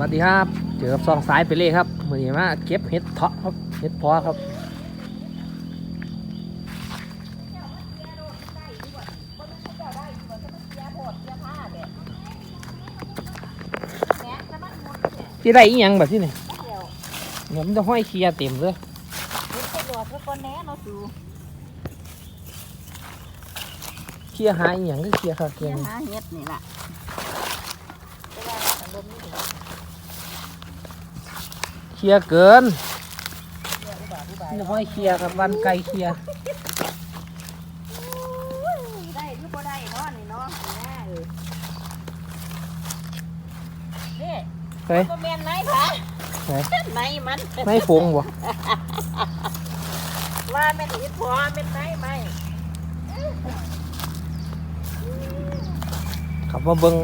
วัสดีครับ เจอกับซองสายไปเลยครับมือนี้มาเก็บเห็ดเพาะครับเห็ดเพาะครับที่ได้อีหยังแบบที่นี่เนี่ยมันจะห้อยเคลียเต็มเลยเคลียหาอีหยังก็เคลียครับเคลียหาเห็ดนี่แต่ว่าสังคมนี่ถือว่า เคลียร์เกินเลี้ยงอุบาทอุบายมันจะห้อยเคลียร์ครับวันไกลเคลียร์ได้หรือบ่ได้เนาะนี่เนาะแน่เออนี่เฮ้ยบ่แม่นไหนค่ะไหนไหนมันไม่ฟงบ่ว่าแม่นอีพอแม่นไหนไหมขับมาเบิง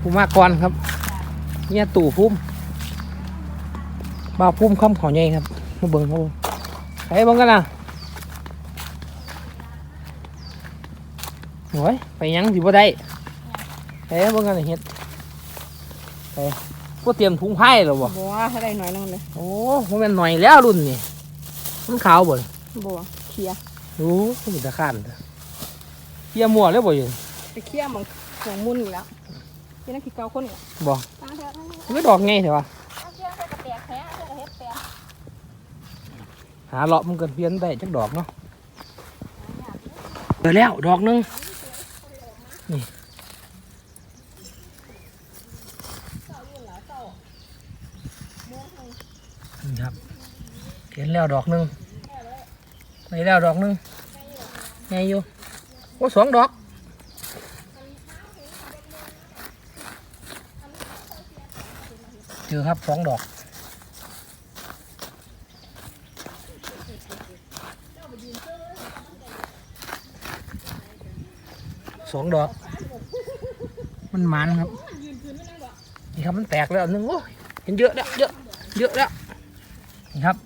ภูมากรครับเนี่ยตู่พุ่ม บ่าวพุ่มคำขอใหญ่ครับมาเบิงมาเบิงใครเบิงกันนะโอ้ยไปหยังสิบ่ได้ไปเบิงกันนะเฮ็ดไปก็เตรียมถุงไผ่แล้วบ่บัวให้ได้หน่อยนึงเลยโอ้มันเป็นหน่อยแล้วรุ่นนี่มันขาวบ่ล่ะบัวเคลียร์โอ้มันเป็นตะขานเด้อเทียมัวเลยบ่อยู่ไปเคลียร์มันของมุ่นอีกแล้วนี่นั่นคือเกาคนอีกบ่ตาเถอะตาเถอะมันก็ดอกไงเถอะวะ หาเลาะมันก็เพี้ยนได้จักดอกเนาะเจอแล้วดอกหนึงนี่นี่ครับเห็นแล้วดอกหนึงไปแล้วดอกหนึงไงอยู่โอ้สองดอกเจอครับสองดอก สองดอก มันมันครับ นี่ครับมันแตกแล้วนึงโอ้ยเห็นเยอะแล้วเยอะ เยอะแล้ว นี่ครับ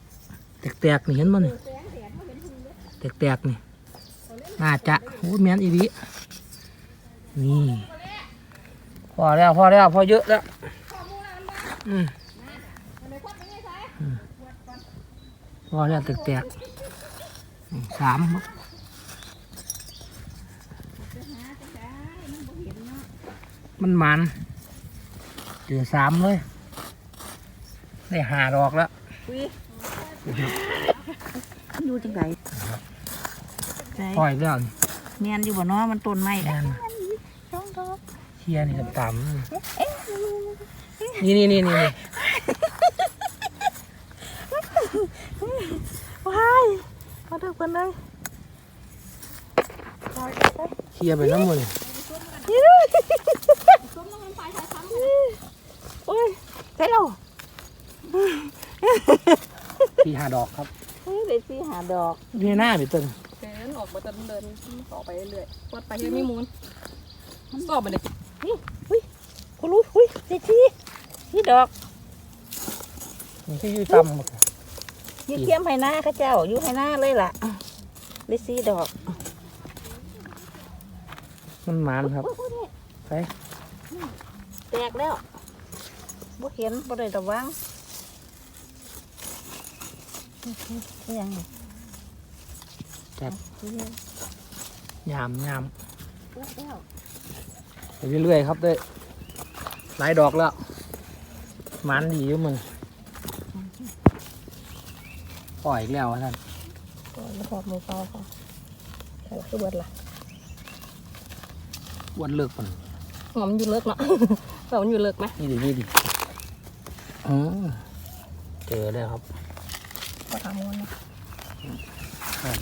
แตกๆนี่เห็นมั้ยนี่แตกๆนี่น่าจะโอ้ยแมนอีดีนี่พอแล้วพอแล้วพอเยอะแล้วอืมพอแล้วแตกๆสามครับ มันมันเจอสามเลย ได้หาดอกแล้วอุ้ยอยู่จังไดใจปล่อยแล้วนี่เนียนอยู่บ่เนาะมันต้นไม้แน่นช่องดอกเชียนี่ต่ำๆนี่นี่นี่นี่นี่ว้ายมาดูกันเลยปล่อยไปเชียไปน้ำมัน โอ้ยได้แล้วที่หาดอกครับเฮ้ยเดี๋ยวสิหาดอกนี่หน้าไปตึงเดินออกมาจะเดินต่อไปเรื่อยๆวัดไปยังไม่มูลมันสอบไปเลยกูรู้อุ้ยเดี๋ยวสินี่ดอกนี่ที่อยู่ต่ำหมดอยู่เทียมไห้หน้าเข้าเจ้าอยู่ไห้หน้าเลยล่ะได้สีดอกมันมันครับ ไป แตกแล้ว บ่เห็นบ่ได้ระวังอิหยังนี่จับอิหยังยามยามแตกแล้วไปเรื่อยๆครับเด้อหลายดอกแล้วมันดีอยู่มึงปล่อยอีกแล้ววะท่านก่อนหอบหมูเปล่าค่ะใส่คือเบิดล่ะอ้วนเลิกมันหอมอยู่เลิกเนาะแต่มันอยู่เลิกไหมนี่ดินี่ดิอืม เจอแล้วครับก็ทำมันนะครับ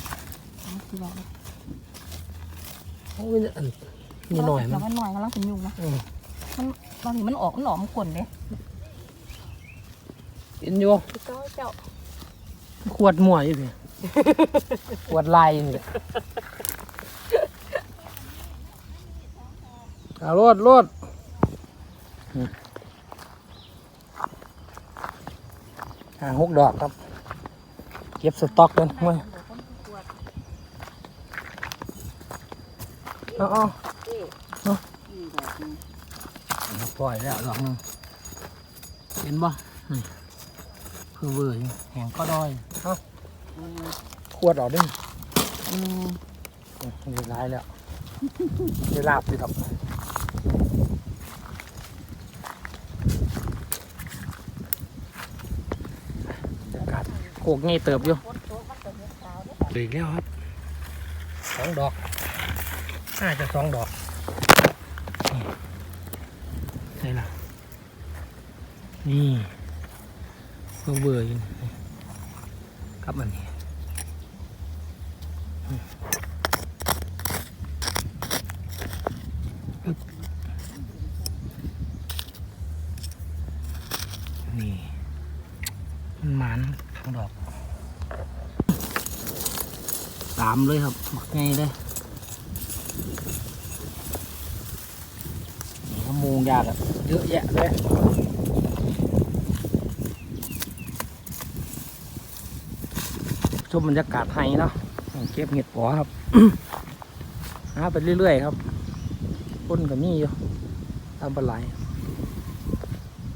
ที่บอกโอ้ยอันนี่หน่อยมัแล้นวมันหน่อยกำลังเป็นยุงนะอืมบางทีมันออกมันหนอมกลนเด้เห็นอยู่พี่เจ้าเจ้าขวดมั่วอยู่พี่ขวดลายนี่แหละเอาโลดโลดอืม หาหกดอกครับ เก็บสต็อกกันมาเอาเอานี่เนาะนี่ดอกนี่ปล่อยแล้วดอกหนึงเห็นบ่นี่คือเวอร์แหงก็ดอยเอ้าขวดออกด้วยอืมเรียบร้อยแล้วเรียลาบสิครับบรรยากาศ โคกง่ายเติบอยู่อีกแล้วครับสองดอกน่าจะสองดอกใช่ล่ะ นี่เบื่ออยู่ครับมันนี้อืมอึ๊บนี่มันหมานสองดอก สามเลยครับหมักไงเลยนี่ก็มูงยากอะเยอะแยะเลยชมบรรยากาศไทยเนาะเก็บเห็ดปอครับหาไปเรื่อยๆครับต้นกับมีอยู่ตามปลาไหล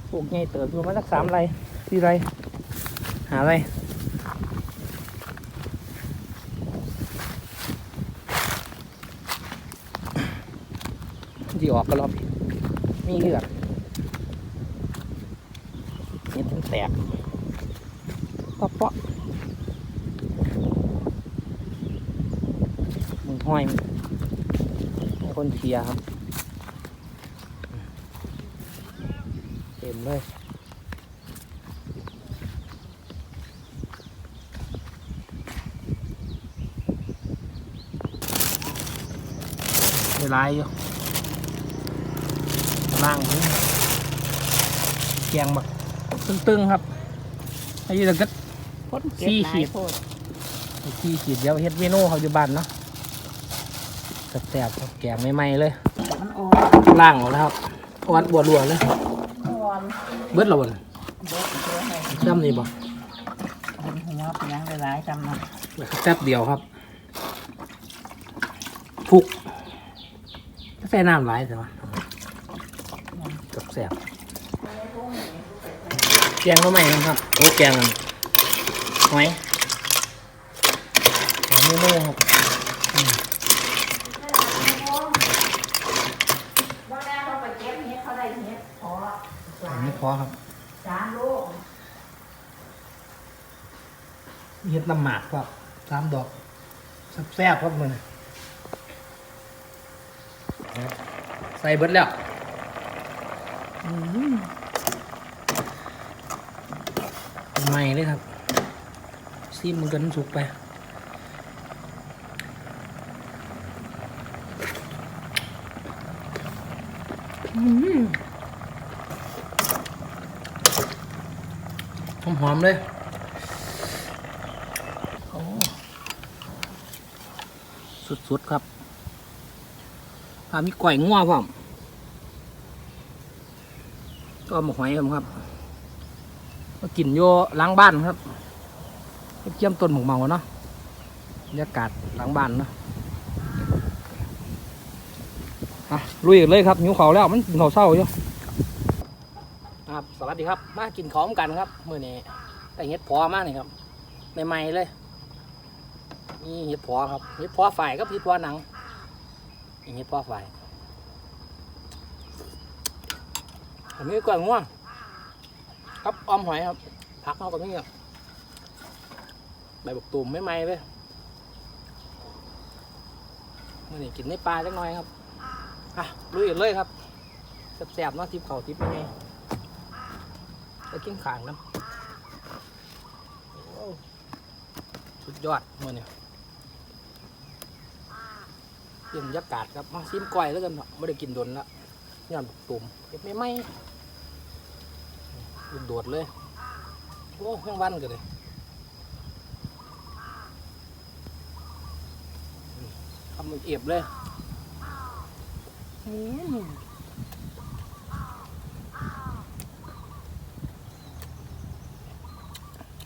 พวกไงเติบอยู่มาสักสามไรสี่ไรหาไร ออกก็รอบมีเลือดเห็ดมันแตกเปะเปาะมึงห้อยคนเชียร์ครับ เต็มเลยเวลาอยู่ ล่างนี้แกงแบบตึงๆครับอายุตะกัดฝนเก็บสี่หลาขียดโพดที่ขีดเดียวเฮ็ดเมนูเขาอยู่บ้านเนาะแซ่บๆครับแกงใหม่ๆเลยมันอ่อนล่างออกแล้วครับวัดบัวรัวเลยอ่อนเบิดและวันเบิดตัวให้จ้ำนี่บ่เห็นหัวเป็นหยังหลายๆจำนะแซ่บเดียวครับทุกใส่น้ำหลายแต่ว่า แซ่บๆแกงก็ไม่นะครับโอ้แกงกันหอยแกงเมนูครับว่าแม่เขาไปเก็บเห็ดเขาได้เห็ดพออันนี้พอครับสามลูกเฮ็ดน้ำหมากครับสามดอกแซ่บๆครับมันใส่เบิดแล้วอื้อหือ ใหม่เลยครับซีมมันกันสุกไปอื้อหือหอมๆเลยสุดๆครับพามีก่อยงัวพร้ อมก็มาหอยครับมากินโยล้างบ้านครับเกี่ยมต้นหมกเมาเนาะบรรยากาศหล้างบ้านเนาะอะลุยกันเลยครับหิวเขาแล้วมันเขาวเศร้าอยู่ครับสวัสดีครับ มากินของกันครับมื่อนี้แต่เห็ดพอมากนี่ครับใหม่ๆเลยมีเห็ดพอครับเห็ดพอฝ่ายก็เห็ดพอหนังเห็ดพอฝ่าย อันนี้กล้วยง่วงครับออมหอยครับผักเข้ากับนี่ครับใบบกตูมไม่ไหมเลยมื่อนี้กินในปลาจักหน่อยครับอะลุยเลยครับแซ่บๆเนาะทิพเขาทิพยังไงไปกินขางน้ำโอ้สุดยอดมื่อนี้เปลี่ยนบรรยากาศครับมาซิมก้อยแล้วกันเนาะไม่ได้กินโดนละย้อนตุ่มเก็บไม่ไหม โดดเลย โอ้ยังวันกันเลยทำมันเอียบเลย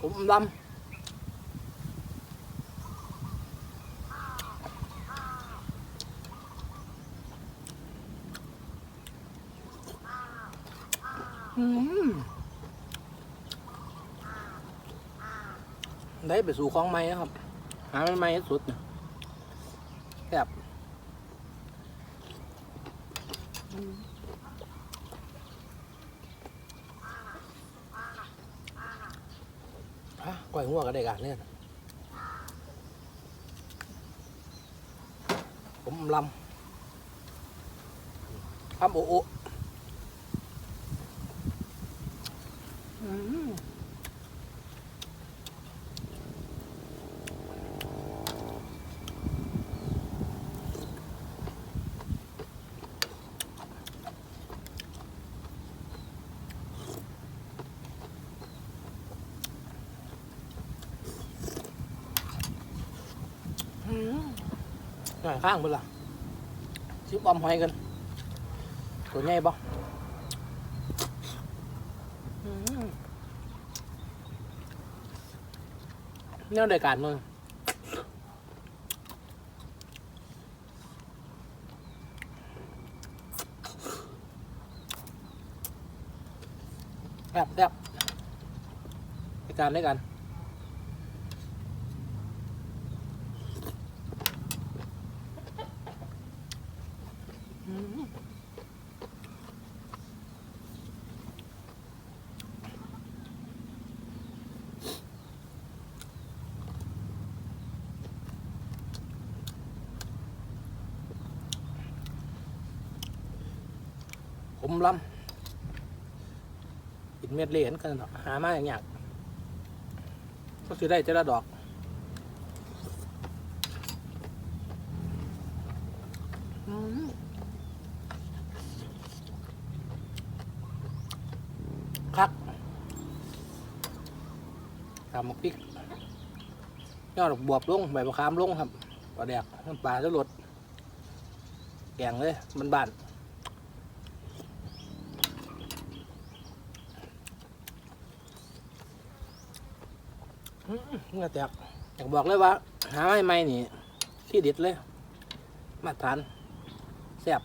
ผมลำ อืม ได้ไปสู่ของไม้นะครับ หาไม้ให้สุดแซ่บอะก้อยหัวก็ได้การเนี่ยผมลำทำโอโอม อืม หน่อยข้างบนล่ะชิบออมหอยกันตัวใหญ่บ่เนี่ยได้การมึงแอบแอบได้การด้การอืมผ มลำกินเม็ดเหรียญกันหามาอย่างยากก็คือได้เจละดอกคักตำมะพริกยอดบวบลงใบมะขามลงครับปลาแดกน้ำปลาจะหลดแกงเลยมันบาน เงือแตกอยากบอกเลยว่า หาไม่ไม่นี่ ที่เด็ดเลย มาตรฐานแซ่บ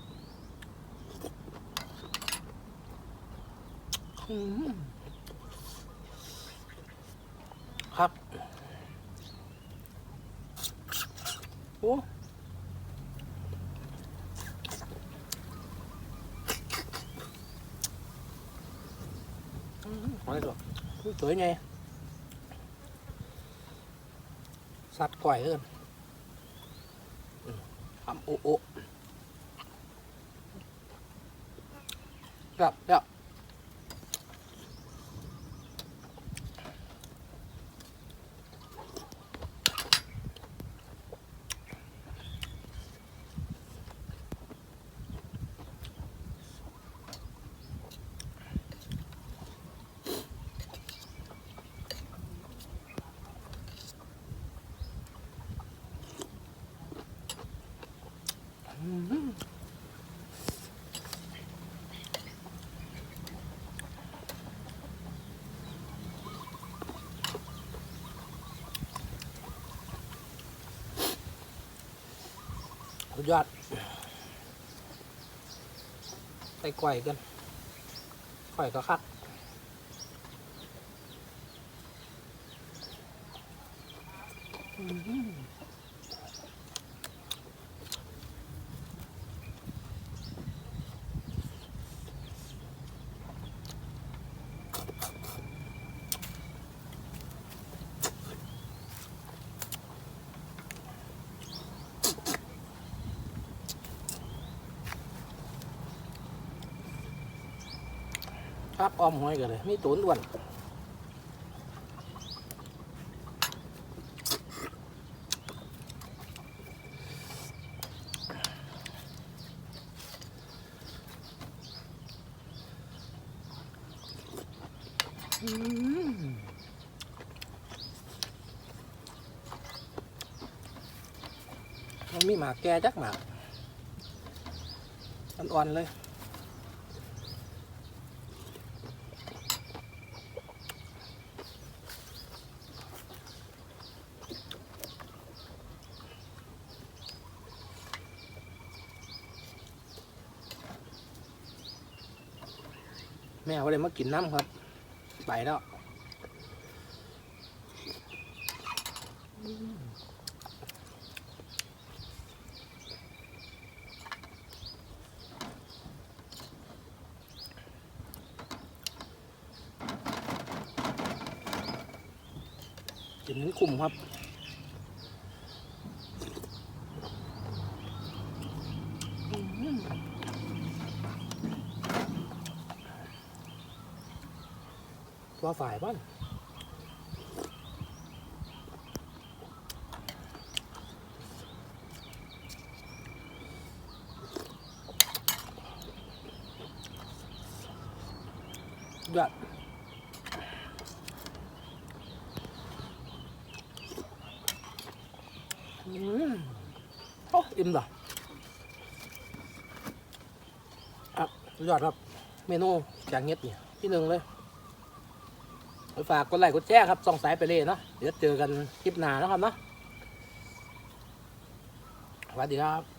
ครับโอ้อืมหอยตัวสวยไง สัตว์ก่อยเอิ้นทำโอะโอะครับครับอืมสุด ยอดไปไก่กันไกวก็คัดอืม ครับออมหอยกันเลยมีตุนอ้วนมมันมีหมากแก่จักหมากอ่อนๆเลย แม่เขาเลยมากินน้ำครับ ไปแล้วกินให้คุ้มครับ ว่าฝ่ายบ้านยอดอืมโอ้อิ่มเหรออะดยอดครับ เมนูแกงเห็ดนี่ยที่หนึ่งเลย ฝากกดไลค์กดแชร์ครับส่องสายไปเลยเนาะเดี๋ยวเจอกันคลิปหน้านะครับเนาะสวัสดีครับ